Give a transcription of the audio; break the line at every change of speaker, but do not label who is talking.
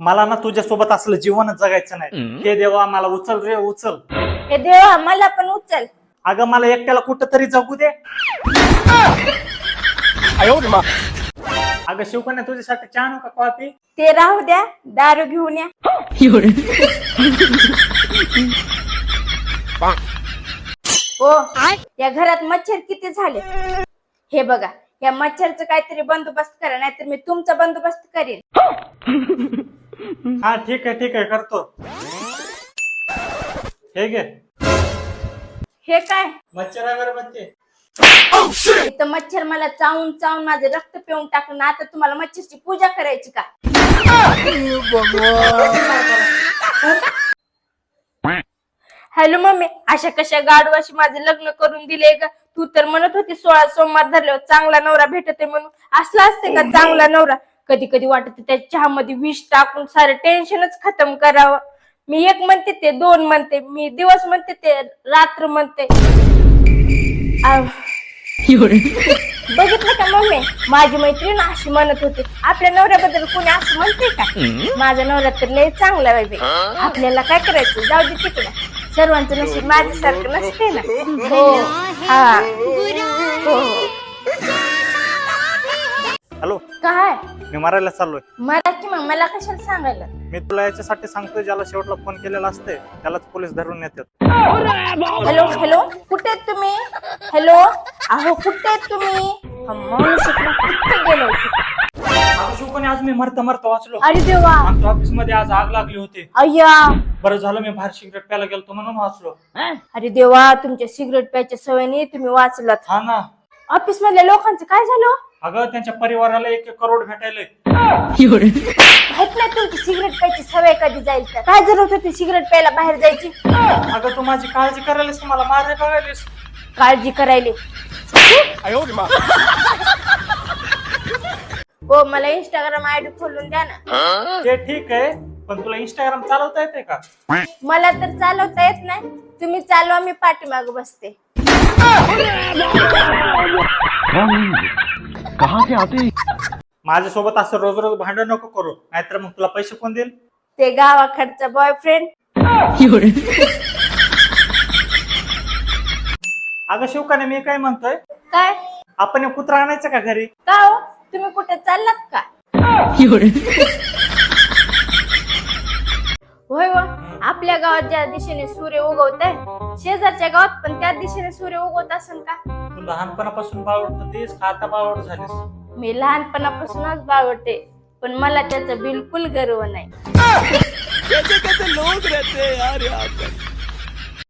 मला ना तुझ्या सोबत असलं जीवनच जगायचं नाही. हे देवा मला उचल रे उचल.
हे देवा मला पण उचल.
अगं मला एकट्याला कुठं तरी जगू दे. अगं शिवकन्या तुझ्यासाठी चहा आणू का कॉफी?
ते राहू द्या दारू घेऊन या. ओ या घरात मच्छर किती झाले? हे बघा या मच्छरचं काहीतरी बंदोबस्त करा नाहीतर मी तुमचा बंदोबस्त करेन.
हा ठीक आहे ठीक आहे करतो. हे घे.
हे काय?
मच्छर अगरबत्ती
इथं मच्छर मला चावून चावून माझं रक्त पिऊन टाकलं. ना आता तुम्हाला मच्छरची पूजा करायची का? Hello mummy. अशा कशा गाडवाशी माझं लग्न करून दिले का तू तर म्हणत होती सोळा सोमवार धरल्यावर चांगला नवरा भेटते म्हणून. असला असते का चांगला नवरा? कधी कधी वाटत त्या चहामध्ये विष टाकून सारं टेन्शनच खतम करावं. मी एक म्हणते ते दोन म्हणते मी दिवस म्हणते ते रात्र म्हणते. आव. बघितलं का मम्मी? माझी मैत्रीण अशी म्हणत होती आपल्या नवऱ्याबद्दल कोणी असं म्हणते का? माझा नवरा तर लय चांगला बाई. आपल्याला काय करायचं? जाऊ दे तिकडे. सर्वांचं नशीब माझ्यासारखं नसते ना. हो. हा. हो.
हॅलो?
काय?
मी मरायला चाललोय.
मला की मग मला कशाला सांगायला?
मी तुला याच्यासाठी सांगतोय ज्याला शेवटला फोन केलेला असते त्यालाच पोलीस धरून नेतात.
हॅलो हॅलो कुठे आहेत तुम्ही? हॅलो अहो कुठे आहेत तुम्ही? हा कुठे गेलो
आज मी मरता मरता वाचलो.
अरे देवा.
आमच्या ऑफिसमध्ये आज आग लागली होती.
अय्या.
बरं झालं मी बाहेर सिगरेट प्यायला गेलतो म्हणून वाचलो.
अरे देवा तुमच्या सिगरेट प्यायच्या सवयीने तुम्ही वाचलात.
हा ना.
ऑफिस मधल्या लोकांचं काय झालं?
अगं त्यांच्या परिवाराला एक एक करोड भेटायले
नाही तुमची सिगरेट प्यायची सवय कधी जाईल तर? काय जरूरत होती सिगरेट प्यायला बाहेर जायची?
अगं तू माझी काळजी करायलास मला मारे बघायलीस
काळजी करायली. हो मला इंस्टाग्राम आयडी खोलून द्या ना.
ते ठीक आहे पण तुला इंस्टाग्राम चालवता येते का?
मला तर चालवता येत नाही. तुम्ही चालवा मी पाठीमाग बसते.
कहाँ से आते हैं?
माझ्यासोबत असं रोज रोज भांडण नको करू नाहीतर मग तुला पैसे कोण देईल?
ते गावाकडचा बॉयफ्रेंड
अगं शिवकाने मी काय म्हणतोय?
काय?
आपण एक कुत्रा आणायचं का घरी?
का हो? तुम्ही कुठे चाललात का? होय व आपल्या गावात ज्या दिशेने सूर्य उगवत आहे शेजारच्या गावात पण त्या दिशेने सूर्य उगवत असेल का?
लहानपणापासून बावड होतीस का आता बावड झालीस?
मी लहानपणापासूनच बावडते पण मला त्याचा बिलकुल गर्व नाही.
कैसे कैसे लोग रहते. हैं यार यहाँ पर